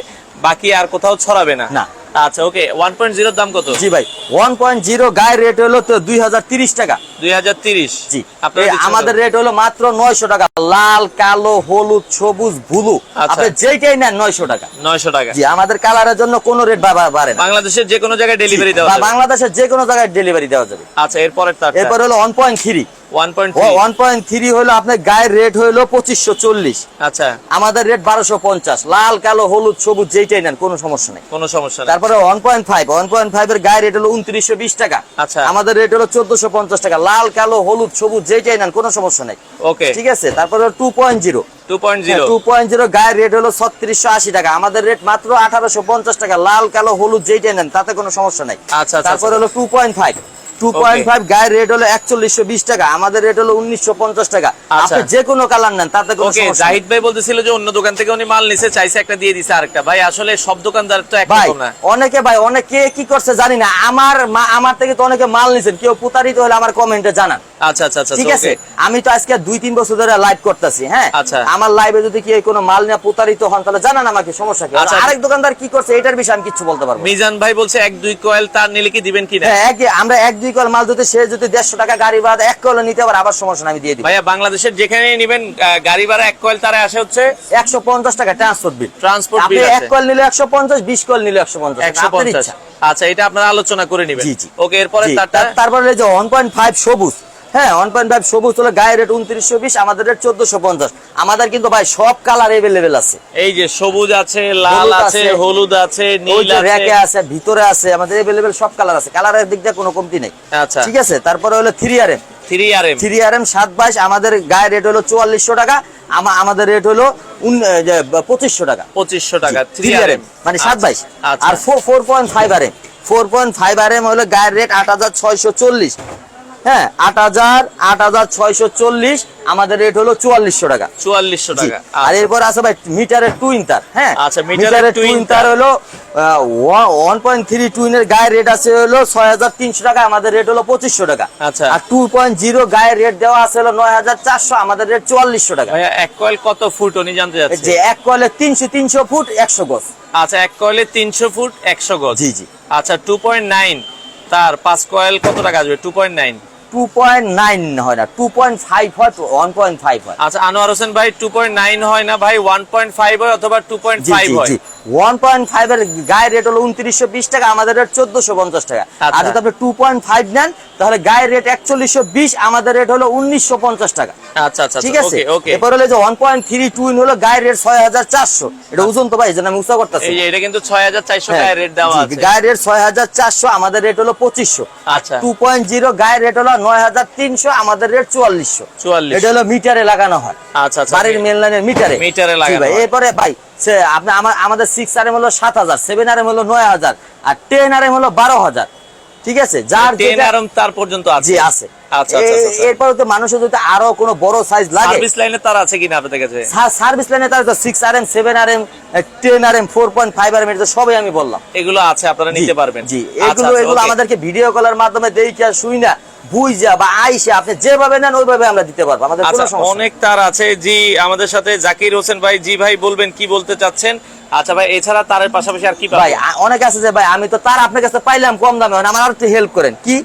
A: বাকি আর কোথাও ছড়াবে না।
B: না।
A: আচ্ছা ওকে 1.0 এর দাম কত?
B: জি ভাই 1.0 গায়ের রেট হলো তো 2030 টাকা।
A: 2030
B: জি আমাদের রেট হলো মাত্র 900 টাকা। লাল কালো হলুদ সবুজ ব্লু।
A: আচ্ছা।
B: আপনি যেটাই নেন 900 টাকা।
A: 900 টাকা।
B: জি আমাদের কালারের জন্য কোনো রেট বাড়ে না।
A: বাংলাদেশের যে কোনো জায়গায় ডেলিভারি দেওয়া যাবে।
B: বাংলাদেশের যে কোনো জায়গায় ডেলিভারি দেওয়া যাবে।
A: আচ্ছা এরপরের তারটা
B: এরপর হলো 1.3 হলো আপনার গায়ের রেট হলো পঁচিশশো চল্লিশ।
A: আচ্ছা।
B: আমাদের রেট বারোশো পঞ্চাশ। লাল কালো হলুদ সবুজ যেইটাই নেন কোনো সমস্যা নেই।
A: কোনো সমস্যা নেই।
B: তারপরে one point five one point five এর গায়ে রেট হলো উনত্রিশশো বিশ টাকা।
A: আচ্ছা।
B: আমাদের রেট হলো চোদ্দশো পঞ্চাশ টাকা। লাল কালো হলুদ সবুজ যেইটাই নেন কোনো সমস্যা নেই।
A: ওকে
B: ঠিক আছে? তারপরে টু পয়েন্ট জিরো গায়ের রেট হলো ছত্রিশশো আশি টাকা। আমাদের রেট মাত্র আঠারোশো পঞ্চাশ টাকা। লাল কালো হলুদ যেইটাই নেন তাতে কোনো সমস্যা নাই।
A: আচ্ছা, আচ্ছা,
B: তারপর
A: আচ্ছা।
B: হলো two point five two point five গায়ের রেট হলো একচল্লিশশো বিশ টাকা আমাদের রেট হলো উনিশশো পঞ্চাশ টাকা।
A: আচ্ছা।
B: আপনি যে কোনো কালার নেন তাতে কোনো
A: জাহিদ ভাই বলতেছিল যে অন্য দোকান থেকে উনি মাল নিছে চাইছে একটা দিয়ে দিছে আরেকটা। ভাই আসলে সব দোকানদার তো
B: ভাই
A: একরকম না।
B: অনেকে ভাই অনেকে কি করছে জানি না আমার মা- আমার থেকে তো অনেকে মাল নিছেন কেউ প্রতারিত হলে আমার কমেন্টে জানান।
A: আচ্ছা আচ্ছা আচ্ছা
B: ঠিক আছে? আমি তো আজকে দুই তিন বছর ধরে লাইভ করতেছি হ্যাঁ?
A: আচ্ছা।
B: আমার লাইভে যদি কি কোনো মাল নিয়ে প্রতারিত হন তাহলে জানান আমাকে সমস্যা কি?
A: আচ্ছা।
B: আরেক দোকানদার কি করছে এটার বিষয়ে আমি কিছু বলতে পারব
A: মিজান ভাই বলছে এক দুই কয়েল তার নিলে কি দিবেন কি
B: না এক আমরা এক দুই কল মাল ধুতে সে যদি দেড়শো টাকা গাড়ি ভাড়া এক কল নিতে পারে আবার সমস্যা আমি দিয়ে দিই
A: ভাইয়া বাংলাদেশের যেখানে নিবেন গাড়ি ভাড়া এক কয়েল তারা আসে হচ্ছে?
B: একশো পঞ্চাশ টাকা ট্রান্সপোর্ট বিল
A: ট্রান্সপোর্ট
B: আপনি
A: বিল
B: এক কল নিলে একশো পঞ্চাশ বিশ কল নিলে একশো পঞ্চাশ
A: একশো পঞ্চাশ। আচ্ছা এটা আপনারা আলোচনা করে নেবেন। ওকে এরপরে
B: তারপরে যে ওয়ান পয়েন্ট ফাইভ সবুজ। হ্যাঁ ওয়ান পয়েন্ট ফাইভ সবুজ হলো গায়ের রেট উনত্রিশশো বিশ আমাদের রেট চোদ্দশো পঞ্চাশ। আমাদের কিন্তু ভাই সব কালার এভেলেবেল আছে।
A: এই যে সবুজ আছে লাল আছে হলুদ আছে নীল আছে।
B: র্যাকে আছে ভিতরে আছে আমাদের এভেলেবেল সব কালার আছে। কালারের দিক দিয়ে কোনো কমতি নেই।
A: আচ্ছা।
B: ঠিক আছে? তারপরে হলো three R M
A: three R M
B: three R M সাত বাইশ আমাদের গায়ের রেট হলো চুয়াল্লিশশো টাকা আমা- আমাদের রেট হলো পঁচিশশো টাকা।
A: পঁচিশশো টাকা থ্রি আর এম
B: মানে সাত বাইশ।
A: আচ্ছা।
B: আর four point five R M four point five R M হলো গায়ের রেট আট হাজার ছয়শো চল্লিশ। হ্যাঁ আট হাজার আট হাজার ছয়শো চল্লিশ আমাদের রেট হলো চুয়াল্লিশশো টাকা।
A: চুয়াল্লিশশো টাকা
B: আর এরপর আছে ভাই মিটারের টুইন তার হ্যাঁ?
A: আচ্ছা, মিটারের
B: টুইন
A: তার।
B: হলো ওয়ান পয়েন্ট থ্রি টুইনের গায়ের রেট আছে হলো ছয় হাজার তিনশো টাকা আমাদের রেট হলো পঁচিশশো টাকা।
A: আচ্ছা।
B: আর টু পয়েন্ট জিরো গায়ের রেট দেওয়া আছে হলো নয় হাজার চারশো আমাদের রেট চুয়াল্লিশশো টাকা।
A: এক কয়েল কত ফুট উনি জানতে যাচ্ছে
B: যে এক কলে তিনশো তিনশো ফুট একশো গজ।
A: আচ্ছা এক কয়েলে তিনশো ফুট একশো গজ।
B: জি, জি।
A: আচ্ছা টু পয়েন্ট নাইন তার পাঁচ কয়েল কত টাকা আসবে? Two point nine
B: two point nine হয় না টু পয়েন্ট ফাইভ হয় ওয়ান পয়েন্ট ফাইভ হয়।
A: আচ্ছা আনোয়ার হোসেন ভাই টু পয়েন্ট নাইন হয় না ভাই ওয়ান পয়েন্ট ফাইভ হয় অথবা টু পয়েন্ট ফাইভ হয়?
B: ওয়ান পয়েন্ট ফাইভ এর গায়ের রেট হলো উনত্রিশশো বিশ টাকা আমাদের রেট চোদ্দশো পঞ্চাশ টাকা। আর
A: আচ্ছা।
B: যদি আপনি টু পয়েন্ট ফাইভ নেন তাহলে গায়ের রেট একচল্লিশশো বিশ আমাদের রেট হলো উনিশশো পঞ্চাশ টাকা।
A: আচ্ছা আচ্ছা
B: ঠিক আছে? এরপর হলো যে ওয়ান পয়েন্ট থ্রি টুইন হলো গায়ের রেট ছয় হাজার চারশো। এটা ওজন তো ভাই জন্য আমি উৎসাহ করতেছি
A: এটা কিন্তু ছয় হাজার চারশো
B: হ্যাঁ,
A: গায়ে রেট দেওয়া আছে।
B: গায়ের রেট ছয় হাজার চারশো আমাদের রেট হলো পঁচিশশো।
A: আচ্ছা।
B: টু পয়েন্ট জিরো গায়ের রেট হলো নয় হাজার তিনশো আমাদের রেট চুয়াল্লিশশো।
A: চুয়াল্লিশ।
B: এটা হলো মিটারে লাগানো হয়।
A: আচ্ছা আচ্ছা।
B: বাড়ির মেন লাইনের মিটারে।
A: মিটারে লাগানো
B: এরপরে ভাই সে আপনি আমার আমাদের সিক্স আর এম হলো সাত হাজার সেভেন আর এম হলো নয় হাজার আর টেন আর এম হলো বারো হাজার। ঠিক আছে? যার
A: টেন তার পর্যন্ত আছে।
B: আছে।
A: আচ্ছা আচ্ছা আচ্ছা
B: এরপরে তো মানুষের যদি আরও কোনো বড় সাইজ লাগে
A: সার্ভিস লাইনে তার আছে কিনা আপনাদের কাছে?
B: সার্ভিস লাইনে তার six R M seven R M ten R M four point five R M এটা সবই আমি বললাম।
A: এগুলো আছে আপনারা নিতে পারবেন।
B: জি। এগুলো এগুলো আমাদেরকে ভিডিও কলের মাধ্যমে দেখে শুই না। বুঝা বা আইসা আপনি যেভাবে নেন ওইভাবে আমরা দিতে পারব। আমাদের
A: আচ্ছা। অনেক তার আছে। জি আমাদের সাথে জাকির হোসেন ভাই জি ভাই বলবেন কি বলতে চাচ্ছেন? আচ্ছা ভাই এছাড়া তারের পাশাপাশি আর কি
B: ভাই অনেক আছে যে ভাই আমি তো তার আপনার কাছে পাইলাম কম দামে আমার আর একটু হেল্প করেন। কি?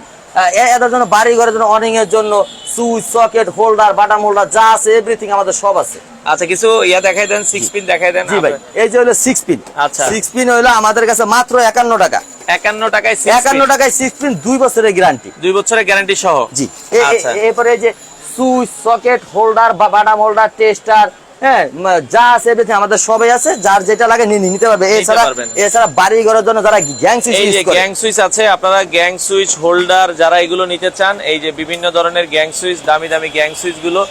B: এদের জন্য বাড়ি ঘরের জন্য অর্নিং এর জন্য switch socket holder batten holder যা আছে এভরিথিং আমাদের সব আছে।
A: আচ্ছা কিছু ইয়া দেখাই দেন সিক্স পিন দেখাই দেন
B: জি ভাই এই যে হলো সিক্স পিন
A: আচ্ছা।
B: সিক্স পিন হলো আমাদের কাছে মাত্র একান্ন টাকা।
A: একান্ন টাকায় six
B: একান্ন
A: pin,
B: টাকায় সিক্স পিন দুই বছরের গ্যারান্টি
A: দুই বছরের গ্যারান্টি সহ।
B: জি
A: আচ্ছা।
B: এরপরে যে সুইচ সকেট হোল্ডার বা বাটাম হোল্ডার টেস্টার হ্যাঁ যা আছে আমাদের সবই আছে যার যেটা লাগে নিয়ে নিতে পারবে। এছাড়া এছাড়া বাড়ি ঘরের জন্য যারা গ্যাং সুইচ
A: এই যে গ্যাং সুইচ আছে আপনারা গ্যাং সুইচ হোল্ডার যারা এগুলো নিতে চান এই যে বিভিন্ন ধরনের গ্যাং সুইচ দামি দামি গ্যাং সুইচগুলো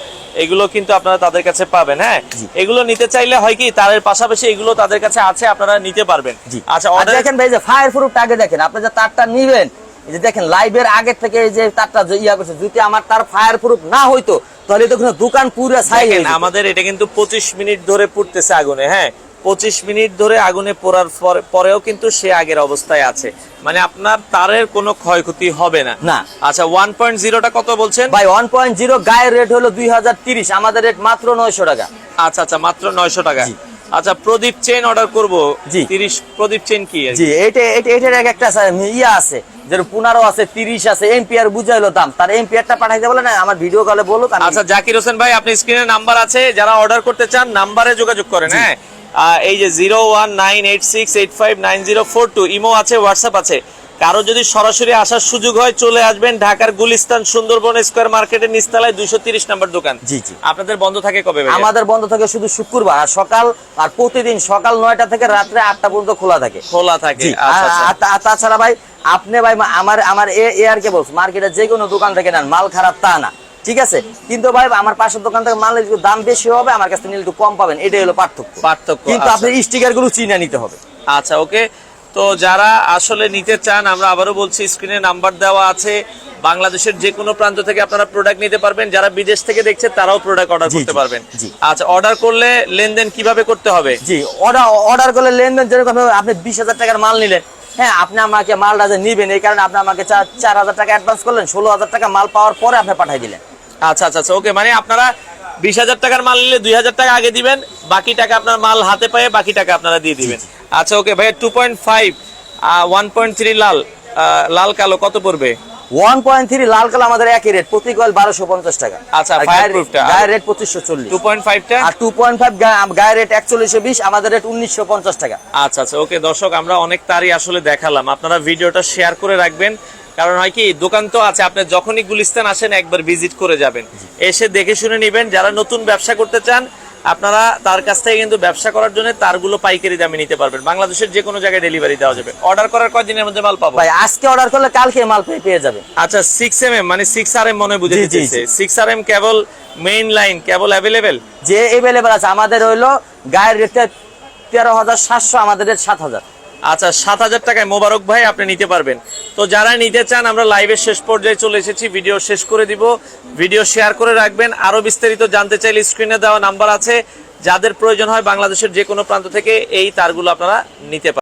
A: এগুলো কিন্তু আপনারা তাদের কাছে পাবেন হ্যাঁ? এগুলো নিতে চাইলে হয় কি তারের পাশাপাশি এগুলো তাদের কাছে আছে আপনারা নিতে পারবেন। আচ্ছা অর্ডার
B: দেখেন ভাই যে ফায়ার প্রুফ আগে দেখেন আপনি যে তারটা নিবেন এই যে দেখেন লাইভের আগে থেকে এই যে তারটা ইয়া করছে যদি আমার তার ফায়ার প্রুফ না হইতো তাহলে তো দোকান পুরো ছাই।
A: আমাদের এটা কিন্তু পঁচিশ মিনিট ধরে পুড়তেছে আগুনে হ্যাঁ পঁচিশ মিনিট ধরে আগুনে পোড়ার পর- পরেও কিন্তু সে আগের অবস্থায় আছে মানে আপনার তারের কোনো ক্ষয়ক্ষতি হবে না
B: না।
A: আচ্ছা ওয়ান পয়েন্ট জিরোটা কত বলছেন
B: ভাই ওয়ান পয়েন্ট জিরো গায়ের রেট হলো দুই হাজার তিরিশ আমাদের রেট মাত্র নয়শো টাকা
A: আচ্ছা আচ্ছা মাত্র নয়শো টাকা। আচ্ছা প্রদীপ চেন অর্ডার করব।
B: জি।
A: তিরিশ প্রদীপ চেন কি?
B: জি এটা এটা এটার এক একটা ইয়ে আছে যেরকম পনেরো আছে তিরিশ আছে এমপিআর বুঝাইলো দাম। তার এমপিআরটা পাঠাইতে বলে না আমার ভিডিও কলে বলুক
A: আচ্ছা জাকির হোসেন ভাই আপনি স্ক্রিনে নাম্বার আছে যারা অর্ডার করতে চান নাম্বারে যোগাযোগ করেন হ্যাঁ? এই যে zero one nine eight six eight five nine zero four two imo আছে হোয়াটসঅ্যাপ আছে। কারও যদি সরাসরি আসার সুযোগ হয় চলে আসবেন ঢাকার গুলিস্তান সুন্দরবন স্কোয়ার মার্কেটের নিস্তালায় দুইশো তিরিশ নম্বর দোকান।
B: জি, জি।
A: আপনাদের বন্ধ থাকে কবে
B: আমাদের বন্ধ থাকে শুধু শুক্রবার আর সকাল আর প্রতিদিন সকাল নয়টা থেকে রাত্রে আটটা পর্যন্ত খোলা থাকে।
A: খোলা থাকে। আচ্ছা, আচ্ছা।
B: তাছাড়া ভাই আপনি ভাই আমার আমার এ- আর কে বলছে মার্কেটে যে কোনো দোকান থেকে নেন মাল খারাপ তা না ঠিক আছে? কিন্তু ভাই আমার পাশের দোকান থেকে মালের একটু দাম বেশি হবে আমার কাছে নিলে একটু কম পাবেন এটাই হলো পার্থক্য।
A: পার্থক্য
B: কিন্তু
A: আচ্ছা।
B: আপনি স্টিকারগুলো চিনে নিতে হবে।
A: আচ্ছা ওকে। তো যারা আসলে নিতে চান আমরা আবারও বলছি স্ক্রিনে নাম্বার দেওয়া আছে। বাংলাদেশের যে কোনো প্রান্ত থেকে আপনারা প্রোডাক্ট নিতে পারবেন। যারা বিদেশ থেকে দেখছে তারাও প্রোডাক্ট অর্ডার করতে পারবেন। আচ্ছা অর্ডার করলে লেনদেন কীভাবে করতে হবে?
B: জি অর্ডার অর্ডার করলে লেনদেন যেরকম আপনি বিশ হাজার টাকার মাল নিলেন। হ্যাঁ আপনি আমাকে মালটা যে নিবেন এই কারণে আপনি আমাকে চার চার হাজার টাকা অ্যাডভান্স করলেন ষোলো হাজার টাকা মাল পাওয়ার পরে আপনি পাঠাই দিলেন।
A: আচ্ছা আচ্ছা আচ্ছা ওকে মানে আপনারা বিশ হাজার টাকার মাল নিলে দুই হাজার টাকা আগে দিবেন বাকি টাকা আপনার মাল হাতে পায়ে বাকি টাকা আপনারা দিয়ে দিবেন। আচ্ছা ওকে ভাই two point five one point three লাল লাল কালো কত পড়বে?
B: ওয়ান পয়েন্ট থ্রি লাল কালো আমাদের একই রেট প্রতি কয়েল বারোশো পঞ্চাশ টাকা।
A: আচ্ছা,
B: গায়ের রেট পঁচিশশো চল্লিশ।
A: টু পয়েন্ট ফাইভটা
B: আর টু পয়েন্ট ফাইভ গায়ের রেট একচল্লিশশো বিশ আমাদের রেট উনিশশো পঞ্চাশ টাকা।
A: আচ্ছা আচ্ছা ওকে দর্শক আমরা অনেক তারই আসলে দেখালাম। আপনারা ভিডিওটা শেয়ার করে রাখবেন। কারণ হয় কি দোকান তো আছে আপনি যখনই গুলিস্তান আসেন একবার ভিজিট করে যাবেন। এসে দেখে শুনে নেবেন যারা নতুন ব্যবসা করতে চান আপনারা তার কাছ থেকে কিন্তু ব্যবসা করার জন্য তারগুলো পাইকারি দামে নিতে পারবেন। বাংলাদেশের যে কোনো জায়গায় ডেলিভারি দেওয়া যাবে। অর্ডার করার কয়দিনের মধ্যে মাল পাবো?
B: ভাই আজকে অর্ডার করলে কালকে মাল পেয়ে পেয়ে যাবে।
A: আচ্ছা সিক্স এম এম মানে সিক্স আর এম মনে বুঝে
B: জি।
A: Six R M cable main line cable available
B: যে অ্যাভেলেবেল আছে আমাদের হইল গায়ের রেটটা তেরো হাজার সাতশো আমাদের সাত হাজার।
A: আচ্ছা সাত হাজার টাকায় মোবারক ভাই আপনি নিতে পারবেন। তো যারা নিতে চান, আমরা লাইভের শেষ পর্যায়ে চলে এসেছি ভিডিও শেষ করে দিব। ভিডিও শেয়ার করে রাখবেন। আরও বিস্তারিত জানতে চাইলে স্ক্রিনে দেওয়া নাম্বার আছে। যাদের প্রয়োজন হয় বাংলাদেশের যে কোনো প্রান্ত থেকে এই তারগুলো আপনারা নিতে পারেন